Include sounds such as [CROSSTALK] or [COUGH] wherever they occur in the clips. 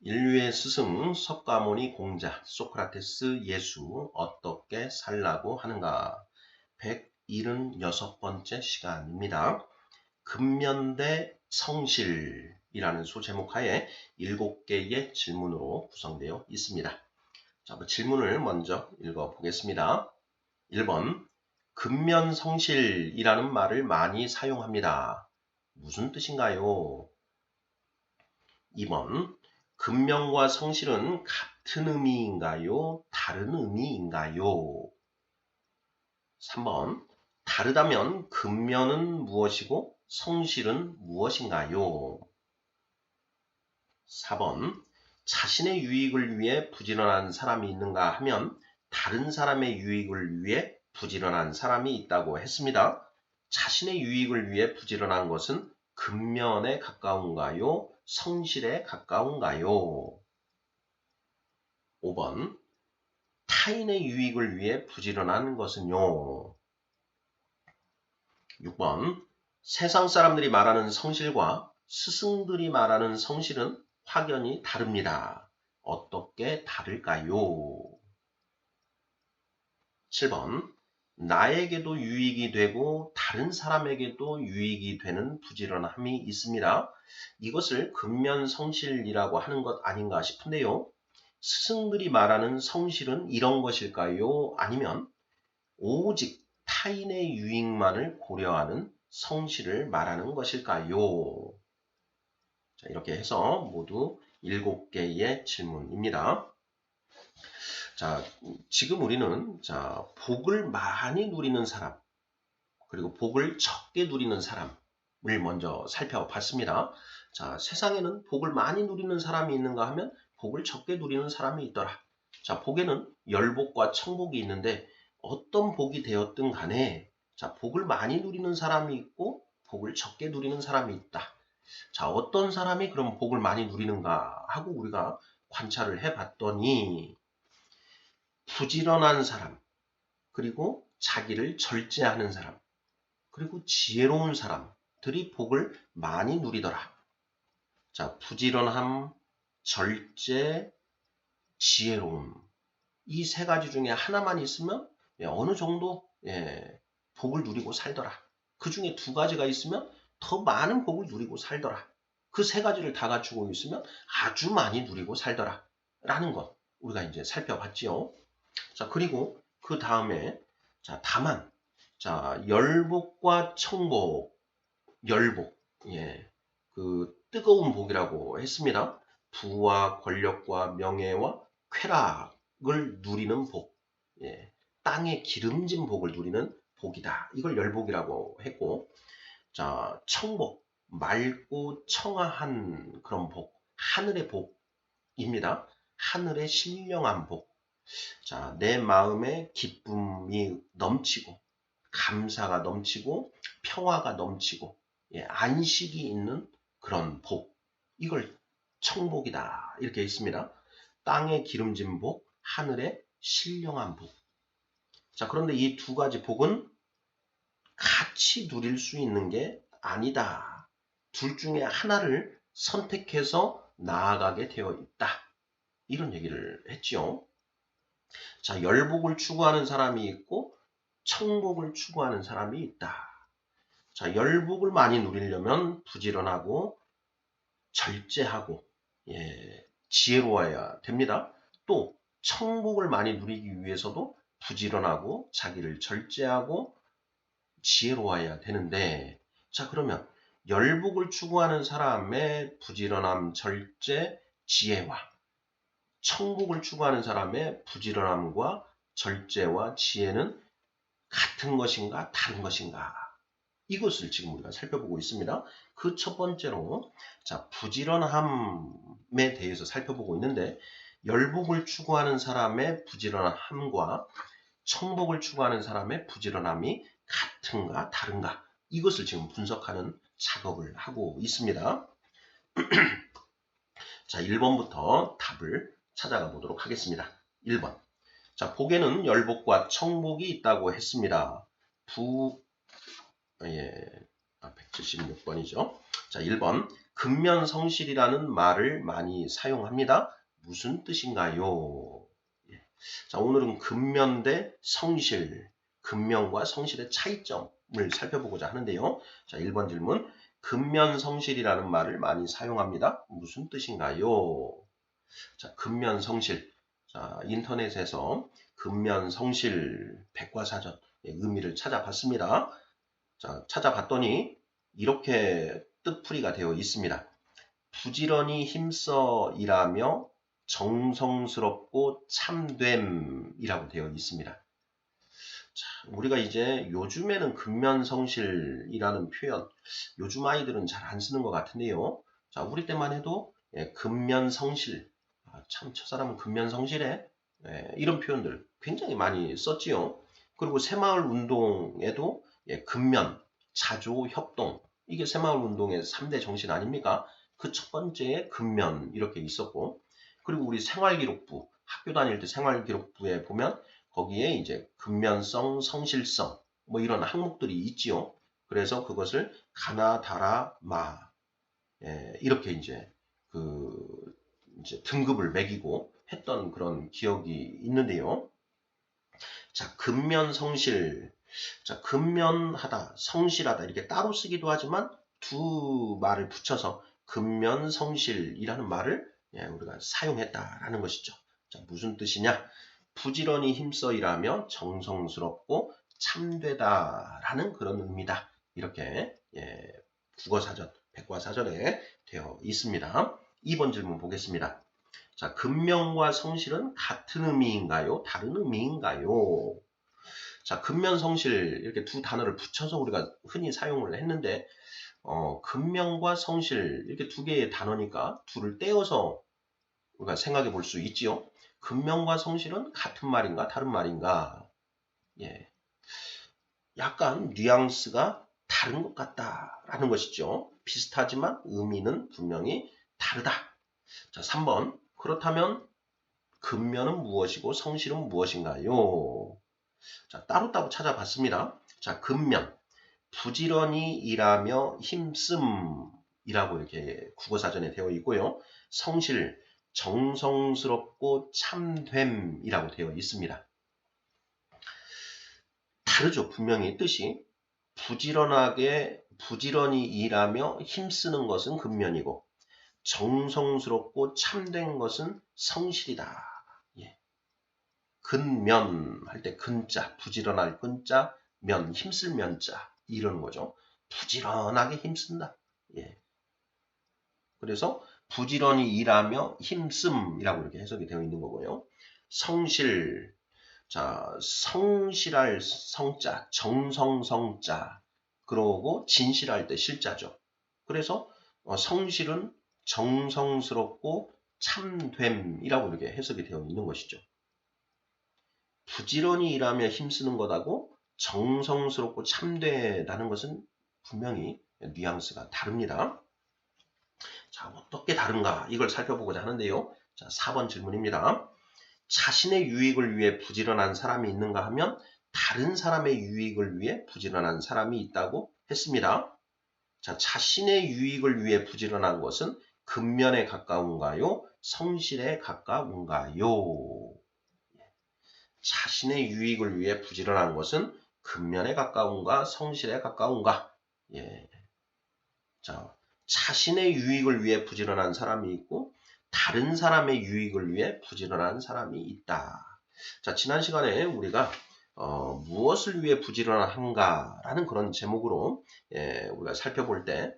인류의 스승 석가모니 공자 소크라테스 예수 어떻게 살라고 하는가 176번째 시간입니다. 근면대 성실이라는 소제목 하에 7개의 질문으로 구성되어 있습니다. 자, 그 질문을 먼저 읽어보겠습니다. 1번 근면 성실이라는 말을 많이 사용합니다. 무슨 뜻인가요? 2번 근명과 성실은 같은 의미인가요? 다른 의미인가요? 3번 다르다면 근면은 무엇이고 성실은 무엇인가요? 4번 자신의 유익을 위해 부지런한 사람이 있는가 하면 다른 사람의 유익을 위해 부지런한 사람이 있다고 했습니다. 자신의 유익을 위해 부지런한 것은 근면에 가까운가요? 성실에 가까운가요? 5번 타인의 유익을 위해 부지런한 것은요. 6번 세상 사람들이 말하는 성실과 스승들이 말하는 성실은 확연히 다릅니다. 어떻게 다를까요? 7번 나에게도 유익이 되고 다른 사람에게도 유익이 되는 부지런함이 있습니다. 이것을 근면 성실이라고 하는 것 아닌가 싶은데요. 스승들이 말하는 성실은 이런 것일까요? 아니면 오직 타인의 유익만을 고려하는 성실을 말하는 것일까요? 자, 이렇게 해서 모두 7개의 질문입니다. 자, 지금 우리는 자, 복을 많이 누리는 사람, 그리고 복을 적게 누리는 사람을 먼저 살펴봤습니다. 자, 세상에는 복을 많이 누리는 사람이 있는가 하면 복을 적게 누리는 사람이 있더라. 자, 복에는 열복과 청복이 있는데 어떤 복이 되었든 간에 자, 복을 많이 누리는 사람이 있고 복을 적게 누리는 사람이 있다. 자, 어떤 사람이 그럼 복을 많이 누리는가 하고 우리가 관찰을 해 봤더니 부지런한 사람, 그리고 자기를 절제하는 사람, 그리고 지혜로운 사람들이 복을 많이 누리더라. 자, 부지런함, 절제, 지혜로움. 이 세 가지 중에 하나만 있으면 예, 어느 정도 예, 복을 누리고 살더라. 그 중에 두 가지가 있으면 더 많은 복을 누리고 살더라. 그 세 가지를 다 갖추고 있으면 아주 많이 누리고 살더라. 라는 것 우리가 이제 살펴봤지요. 자, 그리고 그 다음에 자, 다만 자, 열복과 청복, 열복. 예. 그 뜨거운 복이라고 했습니다. 부와 권력과 명예와 쾌락을 누리는 복. 예. 땅의 기름진 복을 누리는 복이다. 이걸 열복이라고 했고, 자, 청복, 맑고 청아한 그런 복, 하늘의 복입니다. 하늘의 신령한 복. 자, 내 마음에 기쁨이 넘치고, 감사가 넘치고, 평화가 넘치고, 예, 안식이 있는 그런 복. 이걸 청복이다. 이렇게 있습니다. 땅의 기름진 복, 하늘의 신령한 복. 자, 그런데 이 두 가지 복은 같이 누릴 수 있는 게 아니다. 둘 중에 하나를 선택해서 나아가게 되어 있다. 이런 얘기를 했지요. 자, 열복을 추구하는 사람이 있고 청복을 추구하는 사람이 있다. 자, 열복을 많이 누리려면 부지런하고 절제하고 예, 지혜로워야 됩니다. 또 청복을 많이 누리기 위해서도 부지런하고 자기를 절제하고 지혜로워야 되는데 자 그러면 열복을 추구하는 사람의 부지런함, 절제, 지혜와 청복을 추구하는 사람의 부지런함과 절제와 지혜는 같은 것인가 다른 것인가 이것을 지금 우리가 살펴보고 있습니다. 그 첫 번째로 자 부지런함에 대해서 살펴보고 있는데 열복을 추구하는 사람의 부지런함과 청복을 추구하는 사람의 부지런함이 같은가 다른가 이것을 지금 분석하는 작업을 하고 있습니다. [CLEARS THROAT] 자, 1번부터 답을 찾아가 보도록 하겠습니다. 1번. 자, 복에는 열복과 청복이 있다고 했습니다. 부, 예, 176번이죠. 자, 1번. 근면 성실이라는 말을 많이 사용합니다. 무슨 뜻인가요? 예. 자, 오늘은 근면 대 성실, 근면과 성실의 차이점을 살펴보고자 하는데요. 자, 1번 질문. 근면 성실이라는 말을 많이 사용합니다. 무슨 뜻인가요? 자, 근면 성실. 자, 인터넷에서 근면 성실 백과사전 의미를 찾아봤습니다. 자, 찾아봤더니 이렇게 뜻풀이가 되어 있습니다. 부지런히 힘써 일하며 정성스럽고 참됨이라고 되어 있습니다. 자, 우리가 이제 요즘에는 근면성실이라는 표현, 요즘 아이들은 잘 안 쓰는 것 같은데요. 자, 우리 때만 해도 예, 근면성실, 아, 참, 저 사람은 근면성실해. 예, 이런 표현들 굉장히 많이 썼지요. 그리고 새마을 운동에도 예, 근면, 자조, 협동, 이게 새마을 운동의 3대 정신 아닙니까? 그 첫 번째에 근면 이렇게 있었고 그리고 우리 생활기록부 학교 다닐 때 생활기록부에 보면 거기에 이제 근면성, 성실성 뭐 이런 항목들이 있지요. 그래서 그것을 가나, 다라, 마 예, 이렇게 이제 그 이제 등급을 매기고 했던 그런 기억이 있는데요. 자, 근면 성실. 자, 근면하다, 성실하다 이렇게 따로 쓰기도 하지만 두 말을 붙여서 근면 성실이라는 말을 예, 우리가 사용했다라는 것이죠. 자, 무슨 뜻이냐? 부지런히 힘써 일하며 정성스럽고 참되다라는 그런 의미다. 이렇게 예, 국어사전, 백과사전에 되어 있습니다. 2번 질문 보겠습니다. 자, 근면과 성실은 같은 의미인가요? 다른 의미인가요? 자, 근면, 성실 이렇게 두 단어를 붙여서 우리가 흔히 사용을 했는데 어, 근면과 성실 이렇게 두 개의 단어니까 둘을 떼어서 우리가 생각해 볼 수 있지요. 근면과 성실은 같은 말인가 다른 말인가? 예. 약간 뉘앙스가 다른 것 같다라는 것이죠. 비슷하지만 의미는 분명히 다르다. 자, 3번. 그렇다면 근면은 무엇이고 성실은 무엇인가요? 자, 따로따로 찾아봤습니다. 자, 근면. 부지런히 일하며 힘씀이라고 이렇게 국어사전에 되어 있고요. 성실, 정성스럽고 참됨이라고 되어 있습니다. 다르죠. 분명히 뜻이 부지런하게 부지런히 일하며 힘쓰는 것은 근면이고 정성스럽고 참된 것은 성실이다. 예. 근면 할 때 근자 부지런할 근자 면 힘쓸 면자 이러는 거죠. 부지런하게 힘쓴다. 예. 그래서 부지런히 일하며 힘씀이라고 이렇게 해석이 되어 있는 거고요. 성실, 자, 성실할 성자, 정성성자, 그러고 진실할 때 실자죠. 그래서 어, 성실은 정성스럽고 참됨이라고 이렇게 해석이 되어 있는 것이죠. 부지런히 일하며 힘쓰는 것하고 정성스럽고 참되다는 것은 분명히 뉘앙스가 다릅니다. 자, 어떻게 다른가 이걸 살펴보고자 하는데요. 자, 4번 질문입니다. 자신의 유익을 위해 부지런한 사람이 있는가 하면 다른 사람의 유익을 위해 부지런한 사람이 있다고 했습니다. 자, 자신의 유익을 위해 부지런한 것은 근면에 가까운가요? 성실에 가까운가요? 자신의 유익을 위해 부지런한 것은 근면에 가까운가 성실에 가까운가? 예. 자, 자신의 유익을 위해 부지런한 사람이 있고 다른 사람의 유익을 위해 부지런한 사람이 있다. 자, 지난 시간에 우리가 어, 무엇을 위해 부지런한가라는 그런 제목으로 예, 우리가 살펴볼 때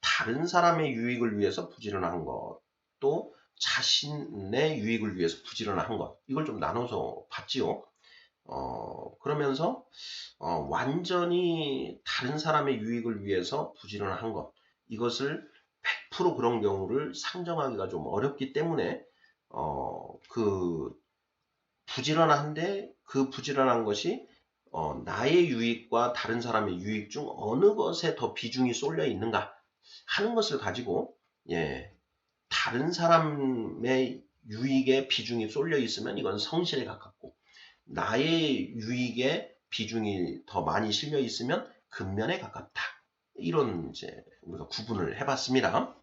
다른 사람의 유익을 위해서 부지런한 것, 또 자신의 유익을 위해서 부지런한 것, 이걸 좀 나눠서 봤지요. 어, 그러면서 어, 완전히 다른 사람의 유익을 위해서 부지런한 것, 이것을 100% 그런 경우를 상정하기가 좀 어렵기 때문에 어, 그 부지런한데 그 부지런한 것이 어, 나의 유익과 다른 사람의 유익 중 어느 것에 더 비중이 쏠려 있는가 하는 것을 가지고 예, 다른 사람의 유익에 비중이 쏠려 있으면 이건 성실에 가깝고 나의 유익에 비중이 더 많이 실려 있으면 근면에 가깝다. 이런 이제 우리가 구분을 해봤습니다.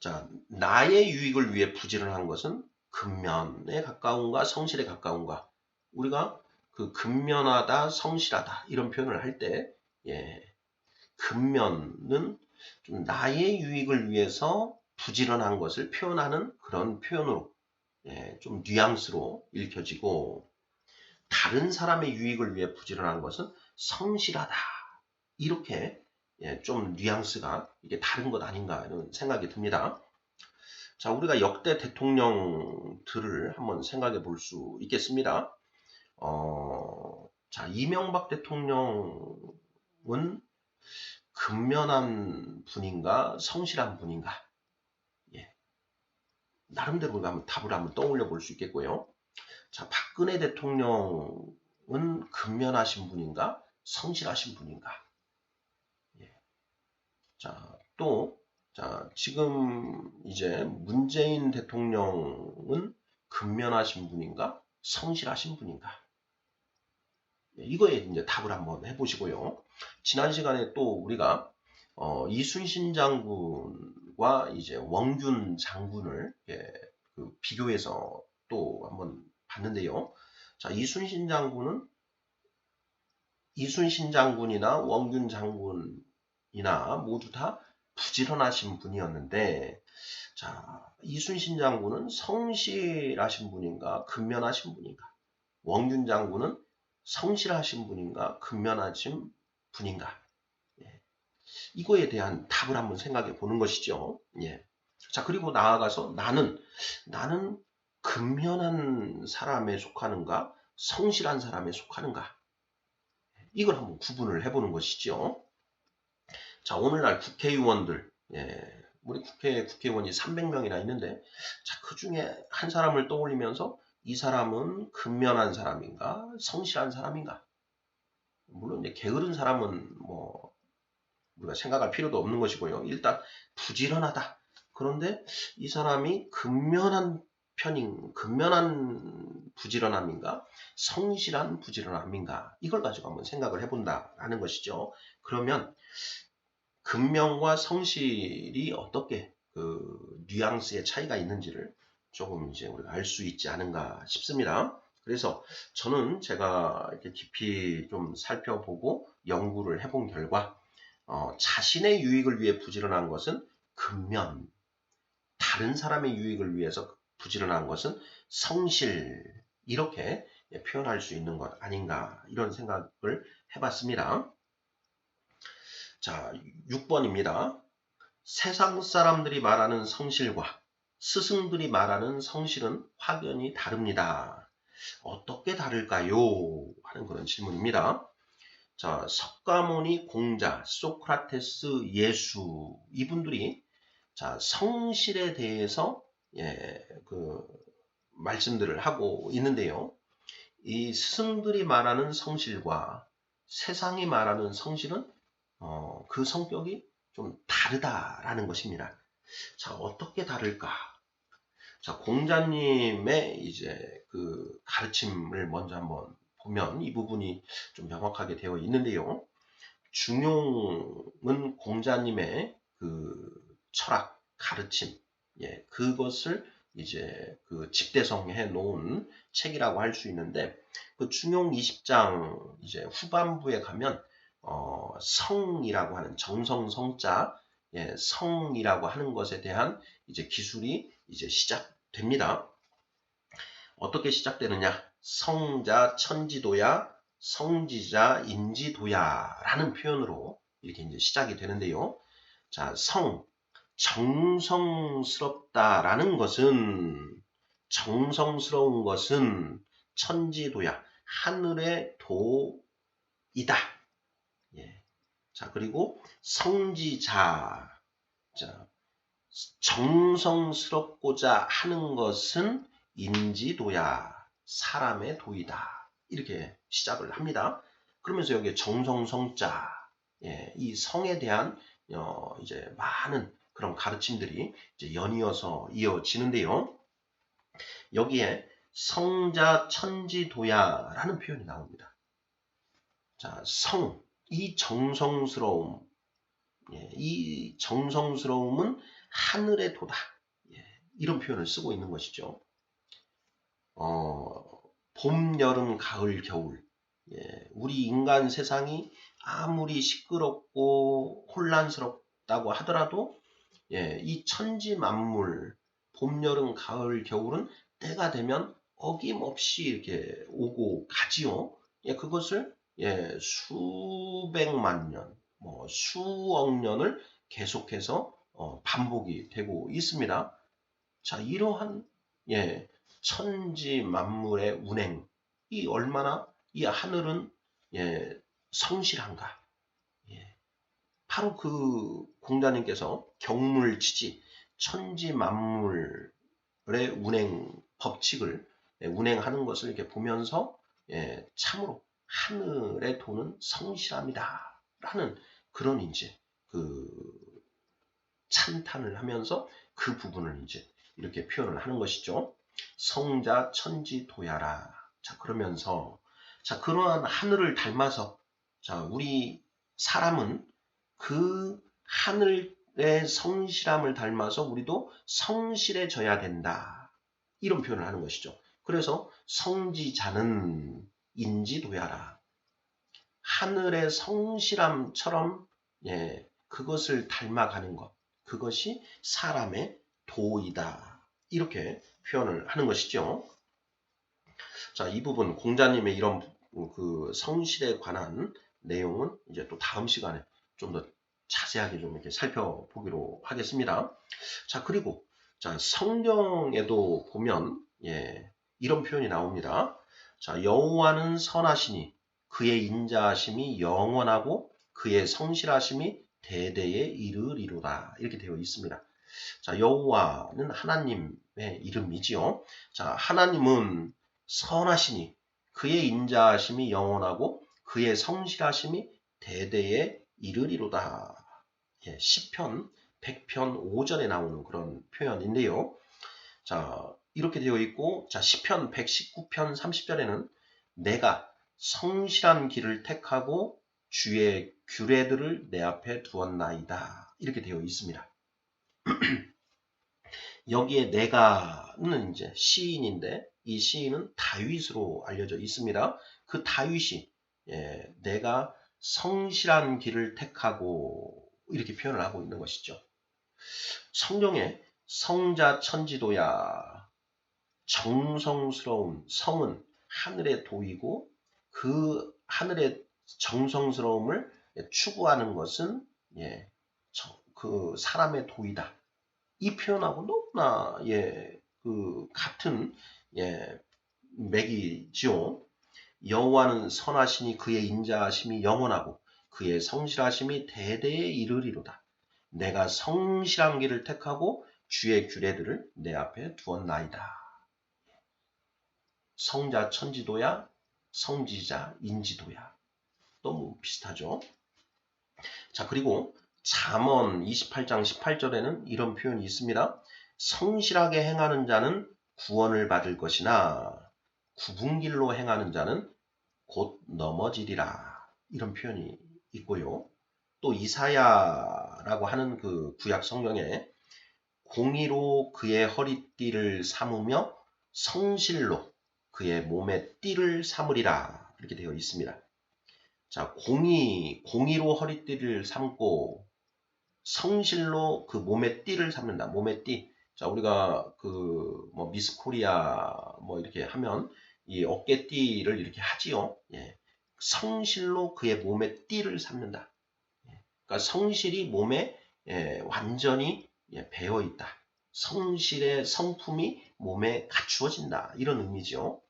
자, 나의 유익을 위해 부지런한 것은 근면에 가까운가 성실에 가까운가. 우리가 그 근면하다, 성실하다 이런 표현을 할 때, 예, 근면은 좀 나의 유익을 위해서 부지런한 것을 표현하는 그런 표현으로 예, 좀 뉘앙스로 읽혀지고 다른 사람의 유익을 위해 부지런한 것은 성실하다 이렇게 예, 좀 뉘앙스가 이게 다른 것 아닌가 이런 생각이 듭니다. 자, 우리가 역대 대통령들을 한번 생각해 볼 수 있겠습니다. 어, 자, 이명박 대통령은 근면한 분인가, 성실한 분인가? 예. 나름대로 한번 답을 한번 떠올려 볼 수 있겠고요. 자, 박근혜 대통령은 근면하신 분인가, 성실하신 분인가? 예. 자, 또, 자, 지금 이제 문재인 대통령은 근면하신 분인가, 성실하신 분인가? 예, 이거에 이제 답을 한번 해보시고요. 지난 시간에 또 우리가 어, 이순신 장군과 이제 원균 장군을 예, 그 비교해서 또 한번 봤는데요. 자, 이순신 장군은 이순신 장군이나 원균 장군이나 모두 다 부지런하신 분이었는데, 자, 이순신 장군은 성실하신 분인가, 근면하신 분인가? 원균 장군은 성실하신 분인가, 근면하신 분인가? 예. 이거에 대한 답을 한번 생각해 보는 것이죠. 예. 자, 그리고 나아가서 나는, 나는 근면한 사람에 속하는가, 성실한 사람에 속하는가? 이걸 한번 구분을 해보는 것이죠. 자, 오늘날 국회의원들, 예, 우리 국회 국회의원이 300명이나 있는데, 자, 그 중에 한 사람을 떠올리면서 이 사람은 근면한 사람인가, 성실한 사람인가? 물론 이제 게으른 사람은 뭐 우리가 생각할 필요도 없는 것이고요. 일단 부지런하다. 그런데 이 사람이 근면한 편인, 근면한 부지런함인가, 성실한 부지런함인가, 이걸 가지고 한번 생각을 해본다라는 것이죠. 그러면 근면과 성실이 어떻게 그 뉘앙스의 차이가 있는지를 조금 이제 우리가 알 수 있지 않은가 싶습니다. 그래서 저는 제가 이렇게 깊이 좀 살펴보고 연구를 해본 결과 어, 자신의 유익을 위해 부지런한 것은 근면, 다른 사람의 유익을 위해서 부지런한 것은 성실 이렇게 표현할 수 있는 것 아닌가 이런 생각을 해봤습니다. 자, 6번입니다. 세상 사람들이 말하는 성실과 스승들이 말하는 성실은 확연히 다릅니다. 어떻게 다를까요? 하는 그런 질문입니다. 자, 석가모니 공자, 소크라테스, 예수 이분들이 자, 성실에 대해서 예, 그 말씀들을 하고 있는데요. 이 스승들이 말하는 성실과 세상이 말하는 성실은 어, 그 성격이 좀 다르다라는 것입니다. 자, 어떻게 다를까? 자, 공자님의 이제 그 가르침을 먼저 한번 보면 이 부분이 좀 명확하게 되어 있는데요. 중용은 공자님의 그 철학, 가르침, 예, 그것을 이제 그 집대성해 놓은 책이라고 할 수 있는데 그 중용 20장 이제 후반부에 가면 어, 성이라고 하는 정성 성자 예, 성이라고 하는 것에 대한 이제 기술이 이제 시작 됩니다. 어떻게 시작되느냐? 성자 천지도야, 성지자 인지도야 라는 표현으로 이렇게 이제 시작이 되는데요. 자, 성, 정성스럽다라는 것은 정성스러운 것은 천지도야, 하늘의 도이다. 예. 자, 그리고 성지자. 자, 정성스럽고자 하는 것은 인지도야, 사람의 도이다. 이렇게 시작을 합니다. 그러면서 여기에 정성성자, 예, 이 성에 대한 어, 이제 많은 그런 가르침들이 이제 연이어서 이어지는데요. 여기에 성자 천지도야라는 표현이 나옵니다. 자, 성, 이 정성스러움, 예, 이 정성스러움은 하늘의 도다. 예, 이런 표현을 쓰고 있는 것이죠. 어, 봄, 여름, 가을, 겨울. 예, 우리 인간 세상이 아무리 시끄럽고 혼란스럽다고 하더라도 예, 이 천지 만물, 봄, 여름, 가을, 겨울은 때가 되면 어김없이 이렇게 오고 가지요. 예, 그것을 예, 수백만 년, 뭐 수억 년을 계속해서 어, 반복이 되고 있습니다. 자, 이러한 예, 천지 만물의 운행, 이 얼마나 이 하늘은 예, 성실한가. 예, 바로 그 공자님께서 경물치지 천지 만물의 운행 법칙을 예, 운행하는 것을 이렇게 보면서 예, 참으로 하늘의 도는 성실합니다. 라는 그런 이제 그 찬탄을 하면서 그 부분을 이제 이렇게 표현을 하는 것이죠. 성자 천지 도야라. 자, 그러면서 자, 그러한 하늘을 닮아서 자, 우리 사람은 그 하늘의 성실함을 닮아서 우리도 성실해져야 된다. 이런 표현을 하는 것이죠. 그래서 성지자는 인지도야라. 하늘의 성실함처럼 예, 그것을 닮아가는 것. 그것이 사람의 도이다. 이렇게 표현을 하는 것이죠. 자, 이 부분 공자님의 이런 그 성실에 관한 내용은 이제 또 다음 시간에 좀 더 자세하게 좀 이렇게 살펴보기로 하겠습니다. 자, 그리고 자, 성경에도 보면 예, 이런 표현이 나옵니다. 자, 여호와는 선하시니 그의 인자하심이 영원하고 그의 성실하심이 대대에 이르리로다. 이렇게 되어 있습니다. 자, 여호와는 하나님의 이름이지요. 자, 하나님은 선하시니 그의 인자하심이 영원하고 그의 성실하심이 대대에 이르리로다. 예, 10편 100편 5절에 나오는 그런 표현인데요. 자, 이렇게 되어 있고 자, 10편 119편 30절에는 내가 성실한 길을 택하고 주의 규례들을 내 앞에 두었나이다. 이렇게 되어 있습니다. [CLEARS THROAT] 여기에 내가는 이제 시인인데 이 시인은 다윗으로 알려져 있습니다. 그 다윗이 예, 내가 성실한 길을 택하고 이렇게 표현을 하고 있는 것이죠. 성경에 성자 천지도야 정성스러운 성은 하늘의 도이고 그 하늘의 정성스러움을 추구하는 것은 예, 그 사람의 도이다. 이 표현하고 너무나 예, 그 같은 예, 맥이지요. 여호와는 선하시니 그의 인자하심이 영원하고 그의 성실하심이 대대에 이르리로다. 내가 성실한 길을 택하고 주의 규례들을 내 앞에 두었나이다. 성자 천지도야, 성지자 인지도야. 너무 비슷하죠? 자, 그리고 잠언 28장 18절에는 이런 표현이 있습니다. 성실하게 행하는 자는 구원을 받을 것이나 구분 길로 행하는 자는 곧 넘어지리라. 이런 표현이 있고요. 또 이사야라고 하는 그 구약 성경에 공의로 그의 허리띠를 삼으며 성실로 그의 몸의 띠를 삼으리라. 이렇게 되어 있습니다. 자, 공의, 공의로 허리띠를 삼고 성실로 그 몸의 띠를 삼는다. 몸의 띠. 자, 우리가 그 뭐 미스 코리아 뭐 이렇게 하면 이 어깨띠를 이렇게 하지요. 예. 성실로 그의 몸의 띠를 삼는다. 예. 그러니까 성실이 몸에 예, 완전히 예, 배어 있다. 성실의 성품이 몸에 갖추어진다. 이런 의미죠.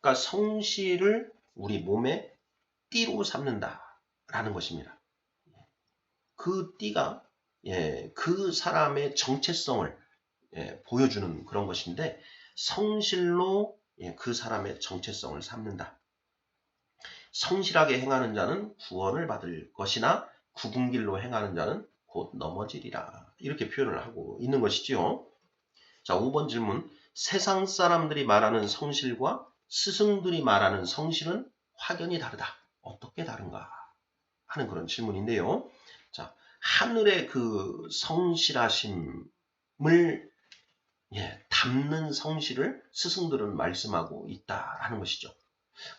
그러니까 성실을 우리 몸에 띠로 삼는다. 라는 것입니다. 그 띠가 예, 그 사람의 정체성을 예, 보여주는 그런 것인데 성실로 예, 그 사람의 정체성을 삼는다. 성실하게 행하는 자는 구원을 받을 것이나 구분 길로 행하는 자는 곧 넘어지리라. 이렇게 표현을 하고 있는 것이지요. 자, 5번 질문. 세상 사람들이 말하는 성실과 스승들이 말하는 성실은 확연히 다르다. 어떻게 다른가? 하는 그런 질문인데요. 자, 하늘의 그 성실하심을 예, 담는 성실을 스승들은 말씀하고 있다라는 것이죠.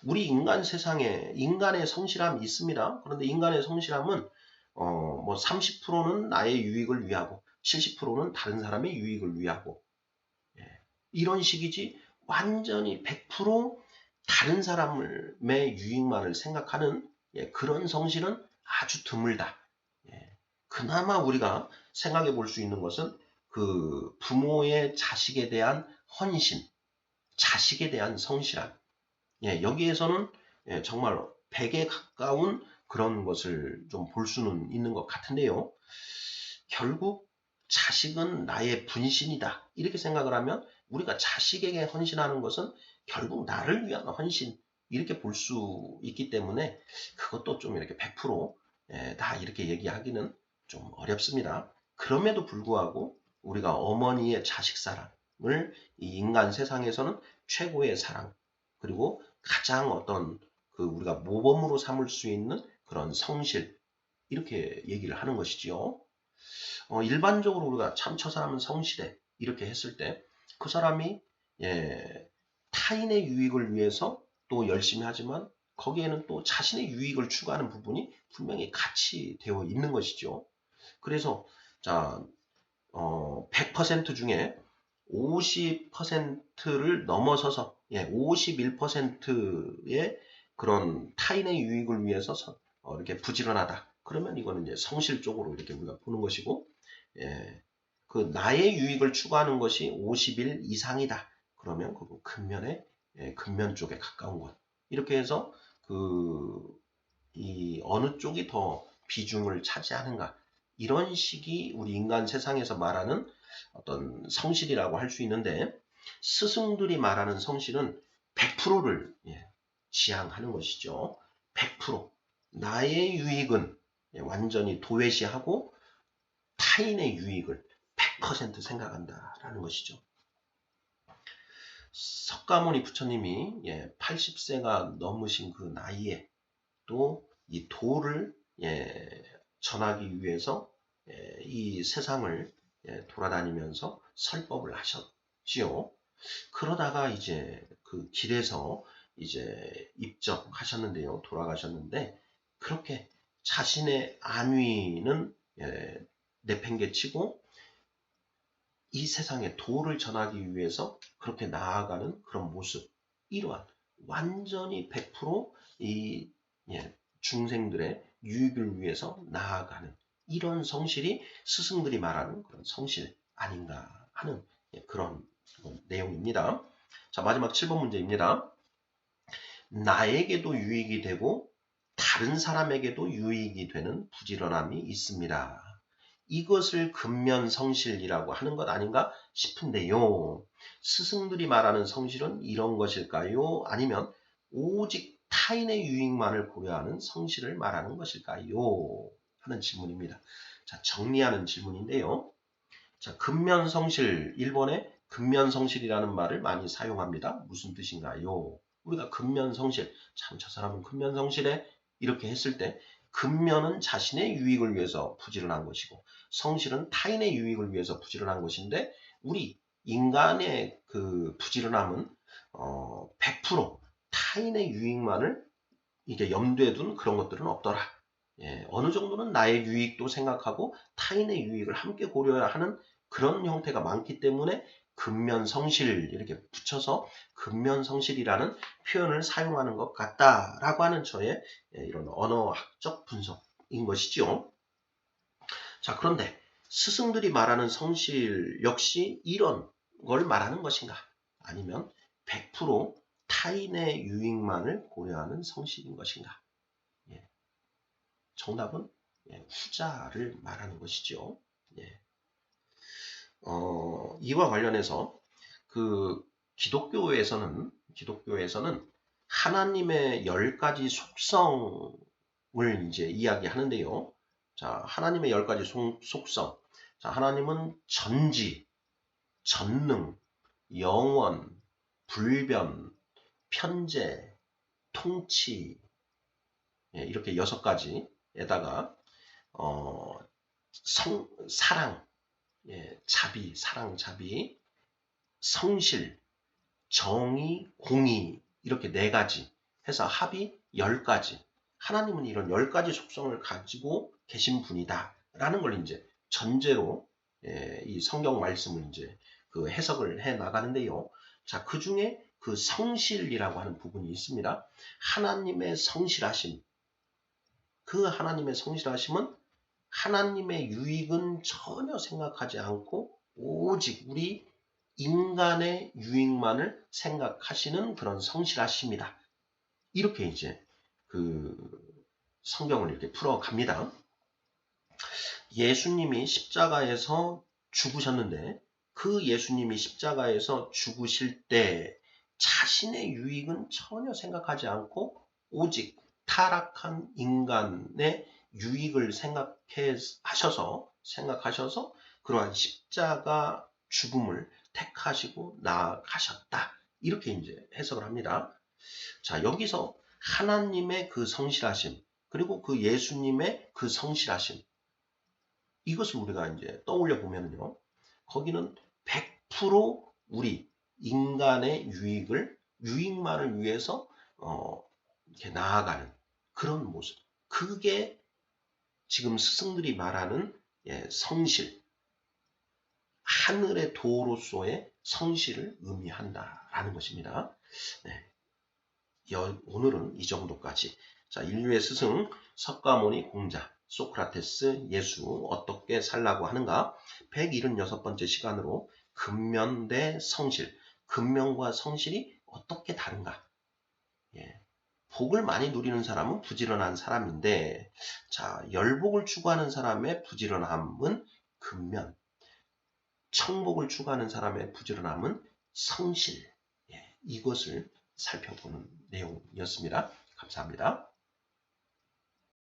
우리 인간 세상에 인간의 성실함이 있습니다. 그런데 인간의 성실함은 어, 뭐 30%는 나의 유익을 위하고 70%는 다른 사람의 유익을 위하고 예, 이런 식이지 완전히 100% 다른 사람의 유익만을 생각하는 예, 그런 성실은 아주 드물다. 예, 그나마 우리가 생각해 볼 수 있는 것은 그 부모의 자식에 대한 헌신, 자식에 대한 성실함. 예, 여기에서는 예, 정말 100에 가까운 그런 것을 좀 볼 수는 있는 것 같은데요. 결국 자식은 나의 분신이다. 이렇게 생각을 하면 우리가 자식에게 헌신하는 것은 결국 나를 위한 헌신 이렇게 볼 수 있기 때문에 그것도 좀 이렇게 100%다 예, 이렇게 얘기하기는 좀 어렵습니다. 그럼에도 불구하고 우리가 어머니의 자식 사랑을 이 인간 세상에서는 최고의 사랑 그리고 가장 어떤 그 우리가 모범으로 삼을 수 있는 그런 성실 이렇게 얘기를 하는 것이지요. 어, 일반적으로 우리가 참 저 사람은 성실해 이렇게 했을 때 그 사람이 예, 타인의 유익을 위해서 또 열심히 하지만 거기에는 또 자신의 유익을 추구하는 부분이 분명히 같이 되어 있는 것이죠. 그래서 자 어, 100% 중에 50%를 넘어서서 예, 51%의 그런 타인의 유익을 위해서 어, 이렇게 부지런하다. 그러면 이거는 이제 성실 쪽으로 이렇게 우리가 보는 것이고, 예, 그 나의 유익을 추구하는 것이 50일 이상이다. 그러면 그 근면의 예, 근면 쪽에 가까운 것. 이렇게 해서 그 이 어느 쪽이 더 비중을 차지하는가 이런 식이 우리 인간 세상에서 말하는 어떤 성실이라고 할 수 있는데 스승들이 말하는 성실은 100%를 예, 지향하는 것이죠. 100% 나의 유익은 예, 완전히 도외시하고 타인의 유익을 100% 생각한다라는 것이죠. 석가모니 부처님이 80세가 예, 넘으신 그 나이에 또 이 도를 전하기 위해서 이 세상을 돌아다니면서 설법을 하셨지요. 그러다가 이제 그 길에서 이제 입적하셨는데요. 돌아가셨는데 그렇게 자신의 안위는 내팽개치고 이 세상에 도를 전하기 위해서 그렇게 나아가는 그런 모습 이러한 완전히 100%이 예, 중생들의 유익을 위해서 나아가는 이런 성실이 스승들이 말하는 그런 성실 아닌가 하는 예, 그런 내용입니다. 자 마지막 7번 문제입니다. 나에게도 유익이 되고 다른 사람에게도 유익이 되는 부지런함이 있습니다. 이것을 근면 성실이라고 하는 것 아닌가 싶은데요. 스승들이 말하는 성실은 이런 것일까요? 아니면 오직 타인의 유익만을 고려하는 성실을 말하는 것일까요? 하는 질문입니다. 자, 정리하는 질문인데요. 자, 근면 성실, 일본의 근면 성실이라는 말을 많이 사용합니다. 무슨 뜻인가요? 우리가 근면 성실, 참 저 사람은 근면 성실에 이렇게 했을 때 근면은 자신의 유익을 위해서 부지런한 것이고 성실은 타인의 유익을 위해서 부지런한 것인데 우리 인간의 그 부지런함은 어, 100% 타인의 유익만을 이게 염두에 둔 그런 것들은 없더라. 예, 어느 정도는 나의 유익도 생각하고 타인의 유익을 함께 고려해야 하는 그런 형태가 많기 때문에 근면성실 이렇게 붙여서 근면성실이라는 표현을 사용하는 것 같다라고 하는 저의 예, 이런 언어학적 분석인 것이죠. 자, 그런데 스승들이 말하는 성실 역시 이런 걸 말하는 것인가? 아니면 100% 타인의 유익만을 고려하는 성실인 것인가? 예. 정답은 예, 후자를 말하는 것이죠. 예. 어, 이와 관련해서 그 기독교에서는 기독교에서는 하나님의 열 가지 속성을 이제 이야기하는데요. 자, 하나님의 열 가지 속성. 자, 하나님은 전지, 전능, 영원, 불변, 편재, 통치, 예, 이렇게 여섯 가지에다가 어, 성, 사랑, 예, 자비, 사랑, 자비, 성실, 정의, 공의 이렇게 네 가지 해서 합이 열 가지. 하나님은 이런 열 가지 속성을 가지고 계신 분이다라는 걸 이제 전제로 예, 이 성경 말씀을 이제 그 해석을 해 나가는데요. 자, 그 중에 그 성실이라고 하는 부분이 있습니다. 하나님의 성실하심. 그 하나님의 성실하심은 하나님의 유익은 전혀 생각하지 않고 오직 우리 인간의 유익만을 생각하시는 그런 성실하십니다. 이렇게 이제 그 성경을 이렇게 풀어갑니다. 예수님이 십자가에서 죽으셨는데 그 예수님이 십자가에서 죽으실 때 자신의 유익은 전혀 생각하지 않고 오직 타락한 인간의 유익을 생각해 하셔서 생각하셔서 그러한 십자가 죽음을 택하시고 나아가셨다. 이렇게 이제 해석을 합니다. 자, 여기서 하나님의 그 성실하심, 그리고 그 예수님의 그 성실하심, 이것을 우리가 이제 떠올려 보면요. 거기는 100% 우리 인간의 유익을, 유익만을 위해서, 어, 이렇게 나아가는 그런 모습. 그게 지금 스승들이 말하는 예, 성실, 하늘의 도로서의 성실을 의미한다라는 것입니다. 네. 오늘은 이 정도까지. 자, 인류의 스승 석가모니 공자 소크라테스 예수 어떻게 살라고 하는가 176번째 시간으로 근면 대 성실 근면과 성실이 어떻게 다른가 예. 복을 많이 누리는 사람은 부지런한 사람인데 자 열복을 추구하는 사람의 부지런함은 근면 청복을 추구하는 사람의 부지런함은 성실 예. 이것을 살펴보는 내용이었습니다. 감사합니다.